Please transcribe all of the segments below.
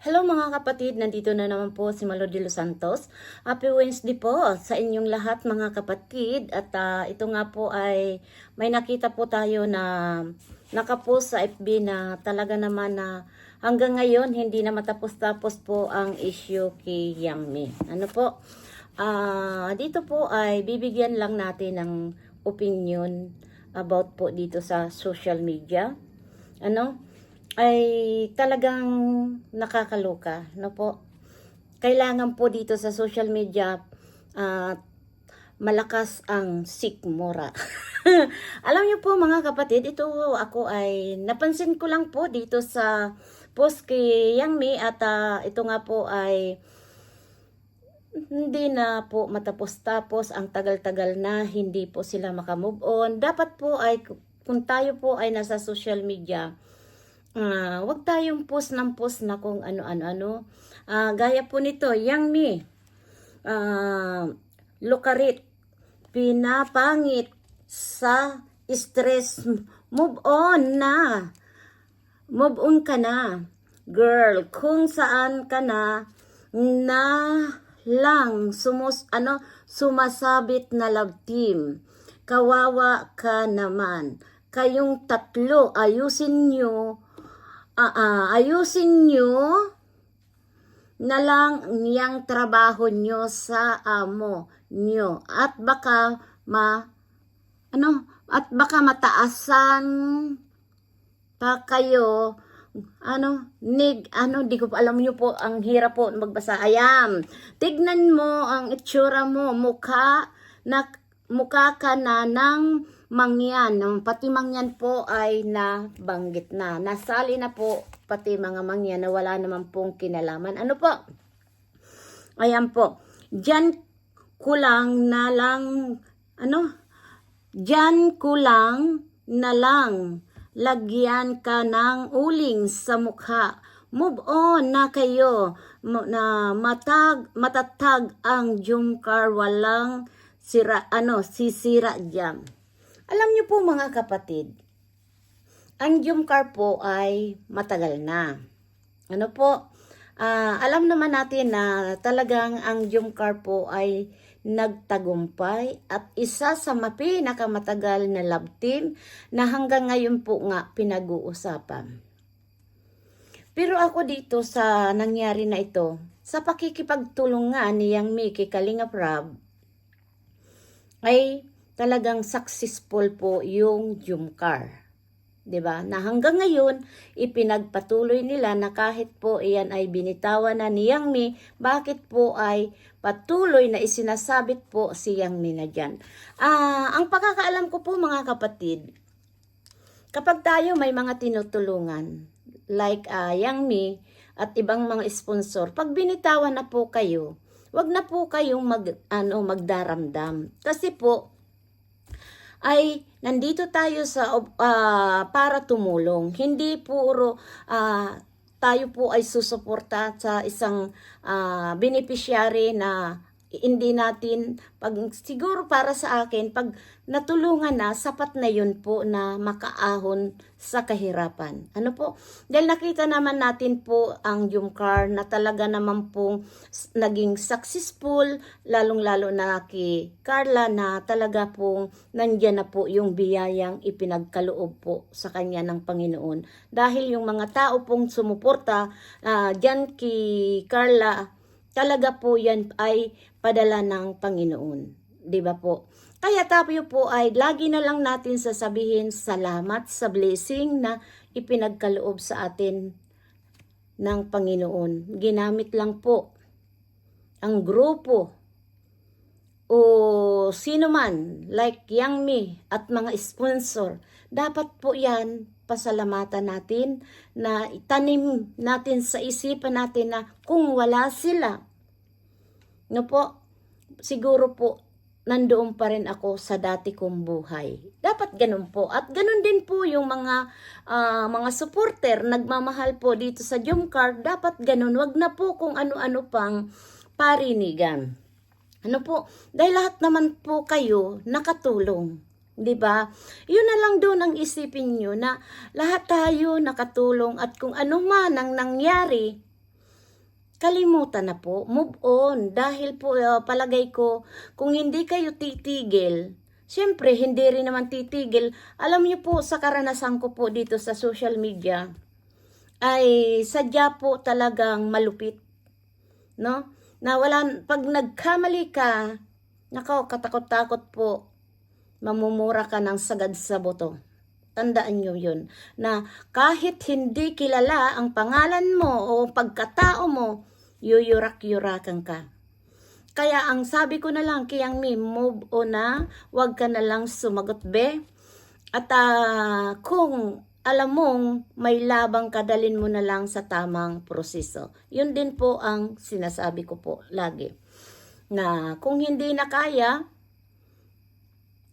Hello mga kapatid, nandito na naman po si Malo de los Santos. Happy Wednesday po sa inyong lahat mga kapatid. At ah, ito nga po ay may nakita po tayo na nakapost sa FB na talaga naman na hanggang ngayon hindi na matapos-tapos po ang issue kay Yang Mi. Ano po? Ah, dito po ay bibigyan lang natin ng opinion about po dito sa social media. Ano? Ay talagang nakakaloka, no po? Kailangan po dito sa social media ah, malakas ang sikmura. Alam niyo po mga kapatid, ito ako ay napansin ko lang po dito sa post kay Yang Mi at ah, ito nga po ay hindi na po matapos-tapos ang tagal-tagal na hindi po sila makamove on. Dapat po ay kung tayo po ay nasa social media, Ah, wag tayong post ng post na kung ano-ano-ano. Ah, gaya po nito, Yang Mi. Ah, lukarit. Pinapangit sa stress. Move on na. Move on ka na. Girl, kung saan ka na na lang sumus ano sumasabit na love team. Kawawa ka naman. Kayong tatlo ayusin nyo Ah, ah, ayusin nyo na lang niyang trabaho nyo sa amo nyo. At baka ma ano at baka mataasan pa kayo. Ano nig ano di ko alam nyo po ang hirap po magbasa. Ayan. Tignan mo ang itsura mo. Mukha na mukha ka na ng mangyan. Ang Pati mangyan po ay nabanggit na. Nasali na po pati mga mangyan na wala naman pong kinalaman. Ano po? Ayan po. Diyan kulang na lang, ano? Diyan kulang na lang. Lagyan ka ng uling sa mukha. Move on na kayo. Na matag, matatag ang Jumcar. Walang sira, ano, sisira dyan. Alam niyo po mga kapatid, ang Jumcar po ay matagal na. Ano po? Ah, alam naman natin na talagang ang Jumcar po ay nagtagumpay at isa sa mapinakamatagal na love team na hanggang ngayon po nga pinag-uusapan. Pero ako dito sa nangyari na ito, sa pakikipagtulungan ni Yang Miki Kalinga Prab, ay talagang successful po yung Jumcar. 'Di ba? Na hanggang ngayon ipinagpatuloy nila na kahit po iyan ay binitawan na ni Yang Mi, bakit po ay patuloy na isinasabit po si Yang Mi na diyan. Ah, ang pagkakaalam ko po mga kapatid, kapag tayo may mga tinutulungan like ah, Yang Mi at ibang mga sponsor, pag binitawan na po kayo, wag na po kayong mag ano magdaramdam. Kasi po ay nandito tayo sa ah, para tumulong. Hindi puro ah, tayo po ay susuporta sa isang ah, beneficiary na hindi natin pag siguro para sa akin pag natulungan na sapat na yun po na makaahon sa kahirapan. Ano po? Dahil nakita naman natin po ang Jumcar na talaga naman s- naging successful lalong-lalo na kay Carla na talaga pong nandyan na po yung biyayang ipinagkaloob po sa kanya ng Panginoon. Dahil yung mga tao pong sumuporta ah, dyan kay Carla talaga po yan ay padala ng Panginoon. 'Di ba po? Kaya tayo po ay lagi na lang natin sasabihin salamat sa blessing na ipinagkaloob sa atin ng Panginoon. Ginamit lang po ang grupo o sino man like Yang Mi at mga sponsor. Dapat po yan pasalamatan natin na itanim natin sa isipan natin na kung wala sila, no po, siguro po nandoon pa rin ako sa dati kong buhay. Dapat ganun po. At ganun din po yung mga ah, mga supporter, nagmamahal po dito sa Jumcar, dapat ganun. Wag na po kung ano-ano pang parinigan. Ano po? Dahil lahat naman po kayo nakatulong. 'Di ba? Yun na lang doon ang isipin nyo na lahat tayo nakatulong at kung ano man ang nangyari, kalimutan na po, move on. Dahil po, uh, palagay ko, kung hindi kayo titigil, syempre, hindi rin naman titigil. Alam niyo po, sa karanasan ko po dito sa social media, ay sadya po talagang malupit. No? Na wala, pag nagkamali ka, nakaw, katakot-takot po, mamumura ka ng sagad sa buto. Tandaan nyo yun, na kahit hindi kilala ang pangalan mo o pagkatao mo, yuyurak-yurakan ka. Kaya ang sabi ko na lang, kiyang mi, move on na, wag ka na lang sumagot be. At ah, kung alam mong may labang kadalin mo na lang sa tamang proseso. Yun din po ang sinasabi ko po lagi. Na kung hindi na kaya,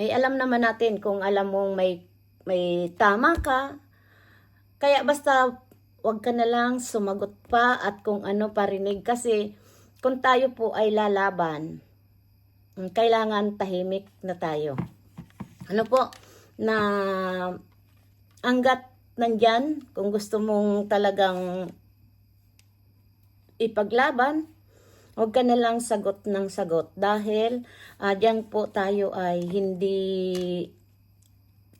eh alam naman natin kung alam mong may may tama ka. Kaya basta wag ka na lang sumagot pa at kung ano parinig kasi kung tayo po ay lalaban, mm, kailangan tahimik na tayo. Ano po, na hanggat nandyan, kung gusto mong talagang ipaglaban, huwag ka na lang sagot ng sagot dahil uh, diyan po tayo ay hindi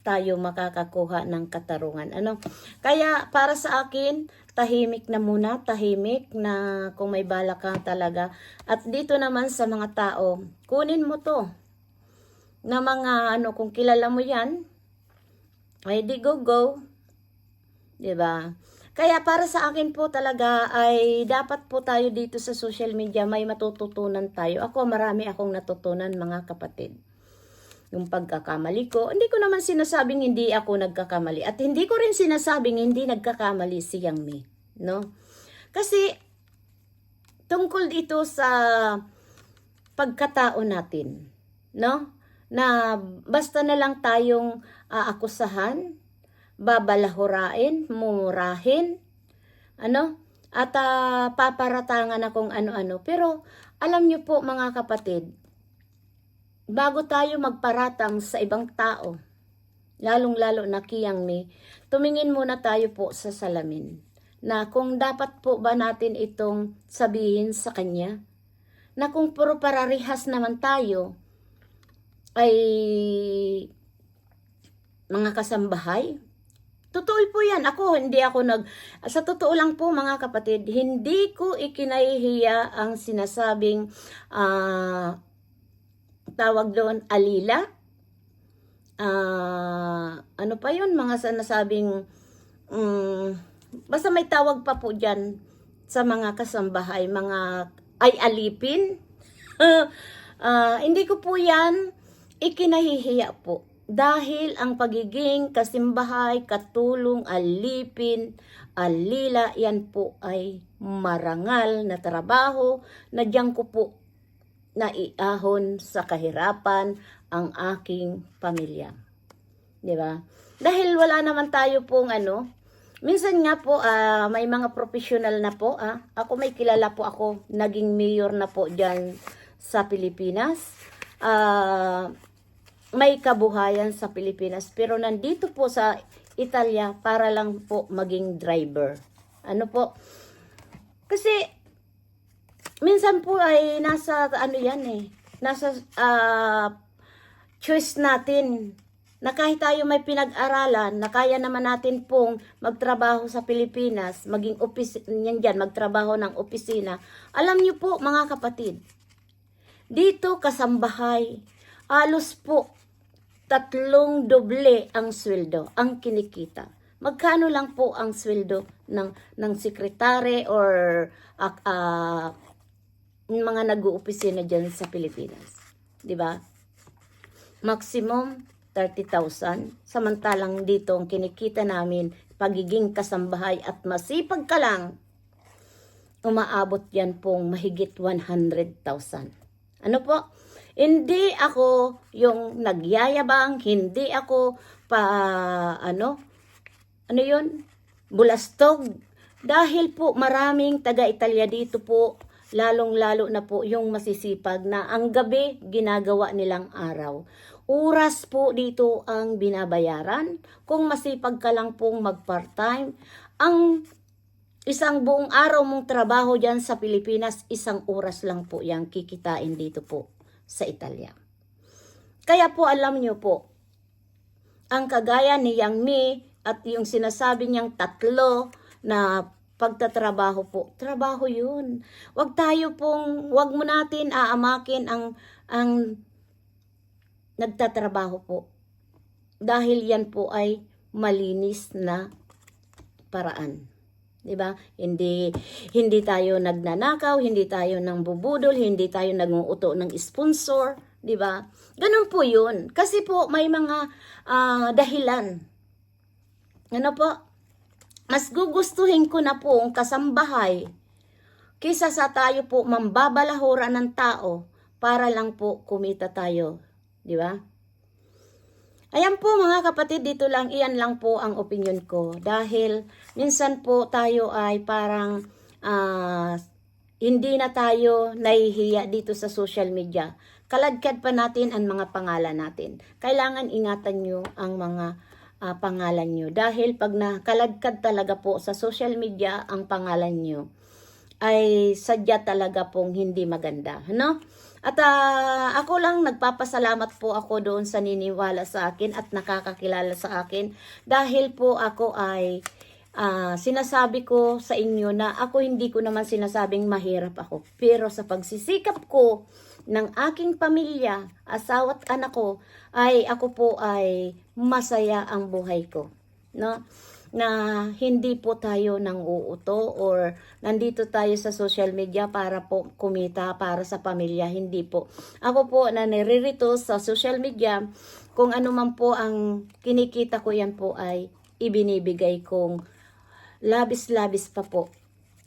tayo makakakuha ng katarungan. Ano? Kaya para sa akin, tahimik na muna, tahimik na kung may bala ka talaga. At dito naman sa mga tao, kunin mo to. Na mga ano, kung kilala mo yan, ay di go go. 'Di ba? Kaya para sa akin po talaga ay dapat po tayo dito sa social media may matututunan tayo. Ako marami akong natutunan mga kapatid yung pagkakamali ko. Hindi ko naman sinasabing hindi ako nagkakamali. At hindi ko rin sinasabing hindi nagkakamali si Yang Mi. No? Kasi, tungkol dito sa pagkatao natin. No? Na basta na lang tayong aakusahan, babalahurain, mumurahin, ano? At uh, paparatangan na kung ano-ano. Pero, alam niyo po mga kapatid, bago tayo magparatang sa ibang tao, lalong-lalo na kiyang ni, tumingin muna tayo po sa salamin. Na kung dapat po ba natin itong sabihin sa kanya, na kung puro pararihas naman tayo, ay mga kasambahay, Totoo po yan. Ako, hindi ako nag... Sa totoo lang po mga kapatid, hindi ko ikinahihiya ang sinasabing uh, tawag doon alila. Ah, ano pa yun? Mga sinasabing, um, basta may tawag pa po dyan sa mga kasambahay, mga ay alipin. uh, hindi ko po yan ikinahihiya po. Dahil ang pagiging kasimbahay, katulong, alipin, alila, yan po ay marangal na trabaho na diyan ko po naiahon sa kahirapan ang aking pamilya. 'Di ba? Dahil wala naman tayo pong ano, minsan nga po uh, may mga professional na po, ah. Ako may kilala po ako, naging mayor na po diyan sa Pilipinas. Uh, may kabuhayan sa Pilipinas pero nandito po sa Italia para lang po maging driver. Ano po? Kasi minsan po ay nasa ano yan eh, nasa uh, choice natin na kahit tayo may pinag-aralan, na kaya naman natin pong magtrabaho sa Pilipinas, maging opis yan dyan, magtrabaho ng opisina. Alam niyo po mga kapatid, dito kasambahay, alos po tatlong doble ang sweldo, ang kinikita. Magkano lang po ang sweldo ng ng sekretary or uh, uh, mga nag-uupisina dyan sa Pilipinas. Di ba? Maximum 30,000. Samantalang dito ang kinikita namin, pagiging kasambahay at masipag ka lang, umaabot yan pong mahigit 100,000. Ano po? Hindi ako yung nagyayabang, hindi ako pa, ano, ano yun? Bulastog. Dahil po maraming taga-Italia dito po lalong-lalo na po yung masisipag na ang gabi ginagawa nilang araw. Oras po dito ang binabayaran. Kung masipag ka lang pong mag-part-time, ang isang buong araw mong trabaho dyan sa Pilipinas, isang oras lang po yan kikitain dito po sa Italia. Kaya po alam nyo po, ang kagaya ni Yang Mi at yung sinasabi niyang tatlo na pagtatrabaho po, trabaho yun. Wag tayo pong, wag mo natin aamakin ang, ang nagtatrabaho po. Dahil yan po ay malinis na paraan. 'Di ba? Hindi hindi tayo nagnanakaw, hindi tayo nang bubudol, hindi tayo nangunguto ng sponsor, 'di ba? Ganun po 'yun. Kasi po may mga ah, dahilan. Ano po? Mas gugustuhin ko na po ang kasambahay kisa sa tayo po mambabalahura ng tao para lang po kumita tayo. 'Di ba? Ayan po mga kapatid, dito lang, iyan lang po ang opinion ko. Dahil minsan po tayo ay parang ah, hindi na tayo nahihiya dito sa social media. Kaladkad pa natin ang mga pangalan natin. Kailangan ingatan nyo ang mga ah, pangalan nyo. Dahil pag nakaladkad talaga po sa social media ang pangalan nyo, ay sadya talaga pong hindi maganda. No? At ah, ako lang nagpapasalamat po ako doon sa niniwala sa akin at nakakakilala sa akin dahil po ako ay ah, sinasabi ko sa inyo na ako hindi ko naman sinasabing mahirap ako. Pero sa pagsisikap ko ng aking pamilya, asawa at anak ko, ay ako po ay masaya ang buhay ko. No? na hindi po tayo nang uuto or nandito tayo sa social media para po kumita para sa pamilya. Hindi po. Ako po na niririto sa social media, kung ano man po ang kinikita ko yan po ay ibinibigay kong labis-labis pa po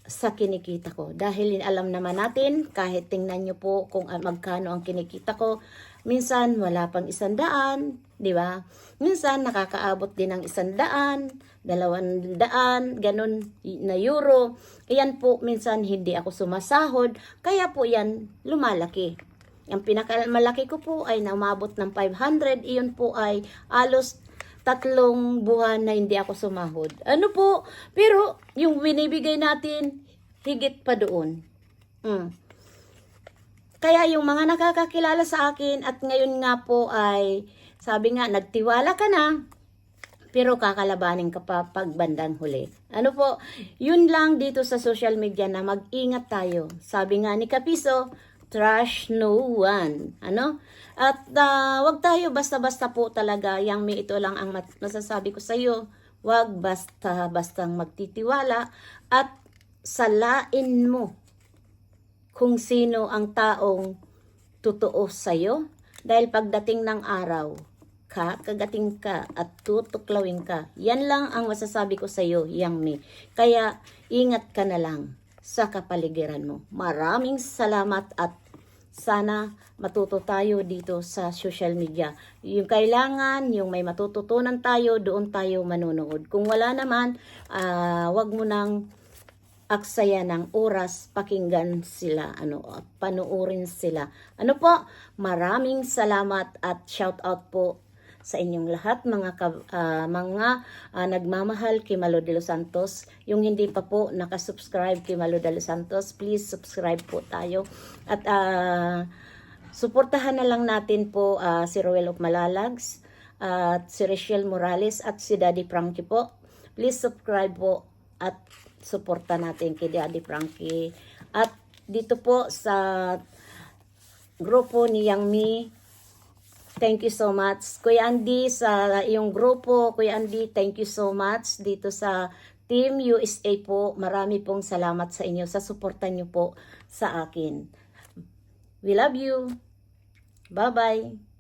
sa kinikita ko. Dahil alam naman natin, kahit tingnan nyo po kung ah, magkano ang kinikita ko, minsan wala pang isandaan, di ba? Minsan nakakaabot din ng isandaan, dalawang daan, ganun na euro. Iyan po, minsan hindi ako sumasahod, kaya po yan lumalaki. Ang pinakamalaki ko po ay namabot ng 500, iyon po ay alos tatlong buwan na hindi ako sumahod. Ano po? Pero yung binibigay natin, higit pa doon. Mm. Kaya yung mga nakakakilala sa akin at ngayon nga po ay sabi nga nagtiwala ka na pero kakalabanin ka pa pag bandang huli. Ano po? Yun lang dito sa social media na mag-ingat tayo. Sabi nga ni Kapiso, trash no one. Ano? At ah, wag tayo basta-basta po talaga. Yang may ito lang ang masasabi ko sa iyo. Wag basta-bastang magtitiwala at salain mo kung sino ang taong totoo sa'yo. Dahil pagdating ng araw, ka, kagating ka at tutuklawin ka. Yan lang ang masasabi ko sa'yo, Yang Mi. Kaya ingat ka na lang sa kapaligiran mo. Maraming salamat at sana matuto tayo dito sa social media. Yung kailangan, yung may matututunan tayo, doon tayo manonood. Kung wala naman, ah, wag mo nang aksaya ng oras, pakinggan sila, ano, panuorin sila. Ano po, maraming salamat at shout out po sa inyong lahat mga ah, mga ah, nagmamahal kay Malo de los Santos. Yung hindi pa po nakasubscribe kay Malo de los Santos, please subscribe po tayo. At ah, suportahan na lang natin po ah, si Roel of Malalags, at si Rachel Morales at si Daddy Frankie po. Please subscribe po at suporta natin kay Daddy Frankie. At dito po sa grupo ni Yang Mi, Thank you so much. Kuya Andy, sa iyong grupo, Kuya Andy, thank you so much dito sa Team USA po. Marami pong salamat sa inyo sa suporta niyo po sa akin. We love you. Bye-bye.